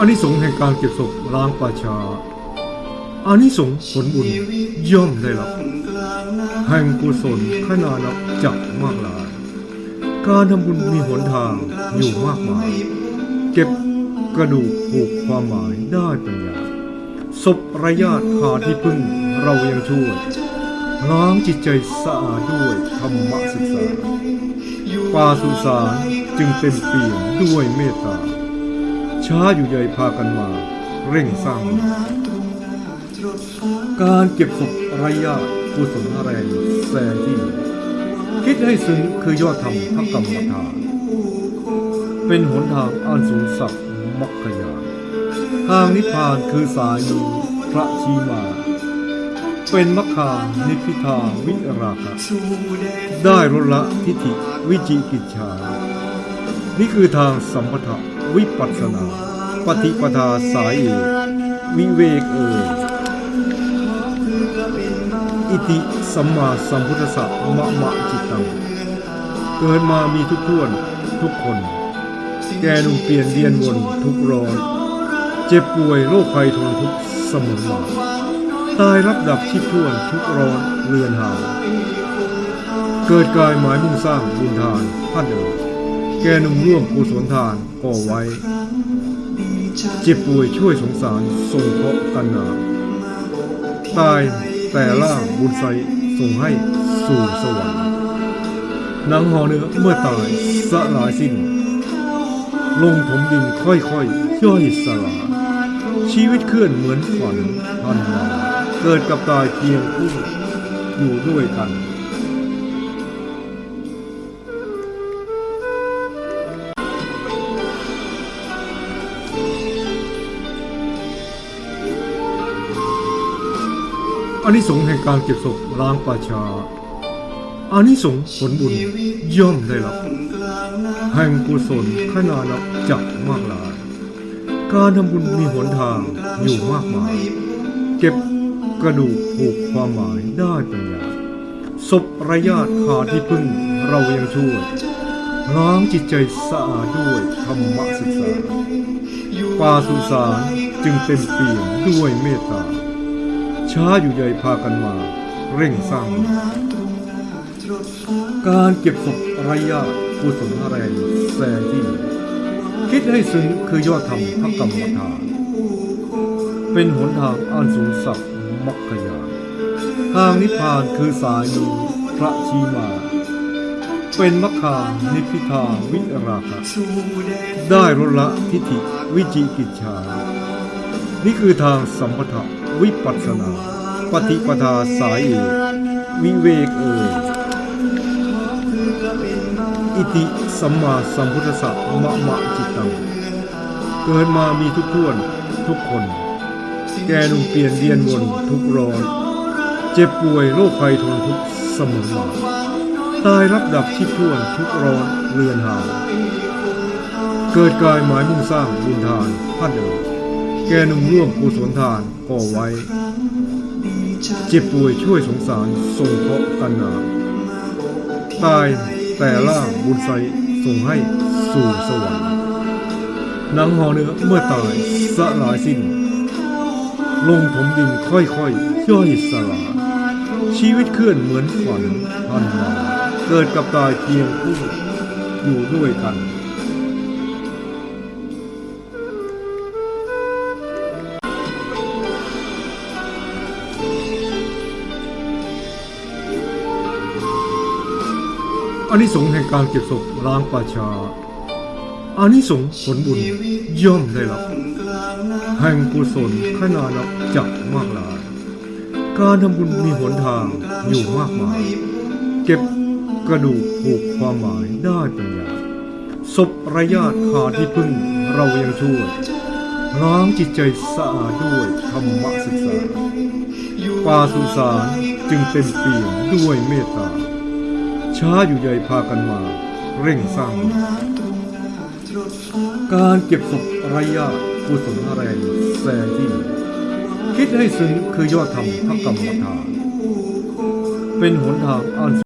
อานิสงส์แห่งการเก็บศพล้างป่าชาอานิสงส์ผลบุญย่อมได้รับแห่งกุศลขนานับจักมากหลาย การทำบุญมีหนทางอยู่มากมาย เก็บกระดูกผูกความหมายได้ปัญญางศพระญาติขาดที่พึ่งเรายังช่วยล้างจิตใจสะอาดด้วยธรรมศึกษาป่าสุสานจึงเต็มเปี่ยมด้วยเมตตา ช้าอยู่ใหญ่พากันมา เร่งสร้างการเก็บศพระยะกุศลแรงแสนที่คิดให้ซึ้งคือยอดธรรมพระกรรมฐานเป็นหนทางอันสูงสักมรรคยานทางนิพพานคือสายมูพระชีมา เป็นมรรคานิพิทาวิราคะได้ลดละทิฏฐิวิจิกิจฉา นี่คือทางสัมปทะวิปัสสนา ปฏิปทาสายเอกวิเวกเออิติสัมมาสัมพุทธะมะมะจิตตัง เกิดมามีทุกท่วนทุกคน แกนุ่งเปลี่ยนเดียนวนทุกร้อน เจ็บป่วยโรคภัยทนทุกเสมอมาตายรับดับชีพท่วนทุกร้อนเรือนหา เกิดกายหมายมุ่งสร้างบุญทานพันเดิม แกนุ่มร่วมกุศลทานก่อไว้ เจ็บป่วยช่วยสงสารส่งเคราะห์กันนาตายแต่ล่างบุญใสส่งให้สู่สวรรค์นังหอเนื้อเมื่อตายสลายสิ้น ลงถมดินค่อยๆย่อยสลายชีวิตเคลื่อนเหมือนฝันพันมาเกิดกับตายเพียงผู้อยู่ด้วยกัน อานิสงส์แห่งการเก็บศพล้างป่าชาอานิสงส์ผลบุญย่อมได้รับ แห่งกุศลขนานับจักมากหลาย การทำบุญมีหนทางอยู่มากมาย เก็บกระดูกผูกความหมายได้เปัญญางศพระญาติขาดที่พึ่งเรายังช่วย ล้างจิตใจสะอาดด้วยธรรมศึกษาป่าสุสานจึงเต็มเปี่ยมด้วยเมตตา ช้าอยู่ใหญ่พากันมา เร่งสร้าง การเก็บศพระยะกุศลแรงแสนที่ คิดให้ซึ้งคือยอดธรรมพระกรรมฐานเป็นหนทางอันสูงสักมรรคยาทางนิพพานคือสายมูพระชีมา เป็นมรรคานิพิทาวิราคะได้ลดละทิฏฐิวิจิกิจฉา นี่คือทางสัมปทะวิปัสสนา ปฏิปทาสายเอกวิเวกเออิติสัมมาสัมพุทธสสะมะมะจิตตังเกิดมามีทุกท่วนทุกคน แกนุ่งเปลี่ยนเดียนวนทุกร้อน เจ็บป่วยโรคภัยทนทุกเสมอมาตายรับดับชีพท่วนทุกร้อนเรือนหาเกิดกายหมายมุ่งสร้างบุญทานพันเดิม แกนุ่มร่วมกุศลทานก่อไว้ เจ็บป่วยช่วยสงสารส่งเคราะห์กันนาตายแต่ล่างบุญใสส่งให้สู่สวรรค์นังหอเนื้อเมื่อตายสลายสิ้น ลงถมดินค่อยๆย่อยสลายชีวิตเคลื่อนเหมือนฝันพันมาเกิดกับตายเพียงผู้อยู่ด้วยกัน อานิสงส์แห่งการเก็บศพล้างป่าชาอานิสงส์ผลบุญย่อมได้รับแห่งกุศลขนานับจักมากหลาย การทำบุญมีหนทางอยู่มากมาย เก็บกระดูกผูกความหมายได้ปัญญาศพระญาติขาที่พึ่งเรายังช่วยล้างจิตใจสะอาดด้วยธรรมศึกษาป่าสุสานจึงเต็มเปี่ยมด้วยเมตตา ช้าอยู่ใหญ่พากันมา เร่งสร้างการเก็บศพระยะกุศลแรงแสนที่ คิดให้ซึ้งคือยอดธรรมพระกรรมฐานเป็นหนทางอัน